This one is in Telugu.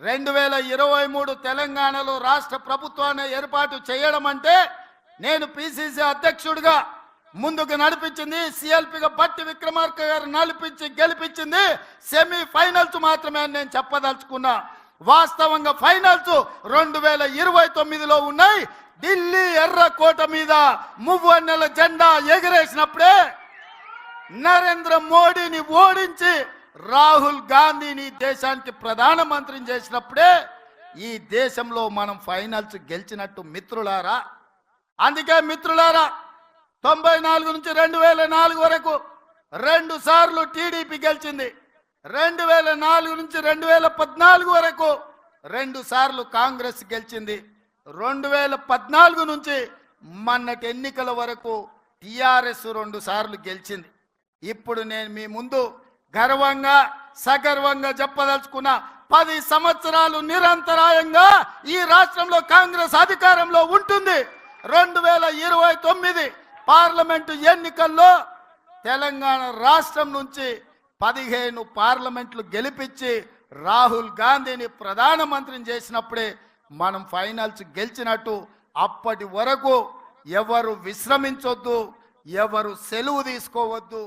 రెండు వేల ఇరవై మూడు తెలంగాణలో రాష్ట్ర ప్రభుత్వాన్ని ఏర్పాటు చేయడం అంటే నేను పిసిసి అధ్యక్షుడిగా ముందుకు నడిపించింది సిఎల్పిగా బట్టి విక్రమార్క గారు నడిపించి గెలిపించింది సెమీ ఫైనల్స్ మాత్రమే నేను చెప్పదలుచుకున్నా. వాస్తవంగా ఫైనల్స్ రెండు వేల ఇరవై తొమ్మిదిలో ఉన్నాయి. ఢిల్లీ ఎర్రకోట మీద మువ్వన్నెల జెండా ఎగిరేసినప్పుడే నరేంద్ర మోడీని ఓడించి రాహుల్ గాంధీని దేశానికి ప్రధానమంత్రిని చేసినప్పుడే ఈ దేశంలో మనం ఫైనల్స్ గెలిచినట్టు మిత్రులారా? అందుకే మిత్రులారా తొంభై నాలుగు నుంచి రెండు వేల నాలుగు వరకు రెండు సార్లు టీడీపీ గెలిచింది. రెండు వేల నాలుగు నుంచి రెండు వేల పద్నాలుగు వరకు రెండు సార్లు కాంగ్రెస్ గెలిచింది. రెండు వేల పద్నాలుగు నుంచి మొన్నటి ఎన్నికల వరకు టిఆర్ఎస్ రెండు సార్లు గెలిచింది. ఇప్పుడు నేను మీ ముందు గర్వంగా సగర్వంగా చెప్పదలుచుకున్న పది సంవత్సరాలు నిరంతరాయంగా ఈ రాష్ట్రంలో కాంగ్రెస్ అధికారంలో ఉంటుంది. రెండు వేల ఇరవై తొమ్మిది పార్లమెంటు ఎన్నికల్లో తెలంగాణ రాష్ట్రం నుంచి పదిహేను పార్లమెంట్లు గెలిపించి రాహుల్ గాంధీని ప్రధానమంత్రిని చేసినప్పుడే మనం ఫైనల్స్ గెలిచినట్టు అప్పటి వరకు ఎవరు విశ్రమించొద్దు ఎవరు సెలవు తీసుకోవద్దు.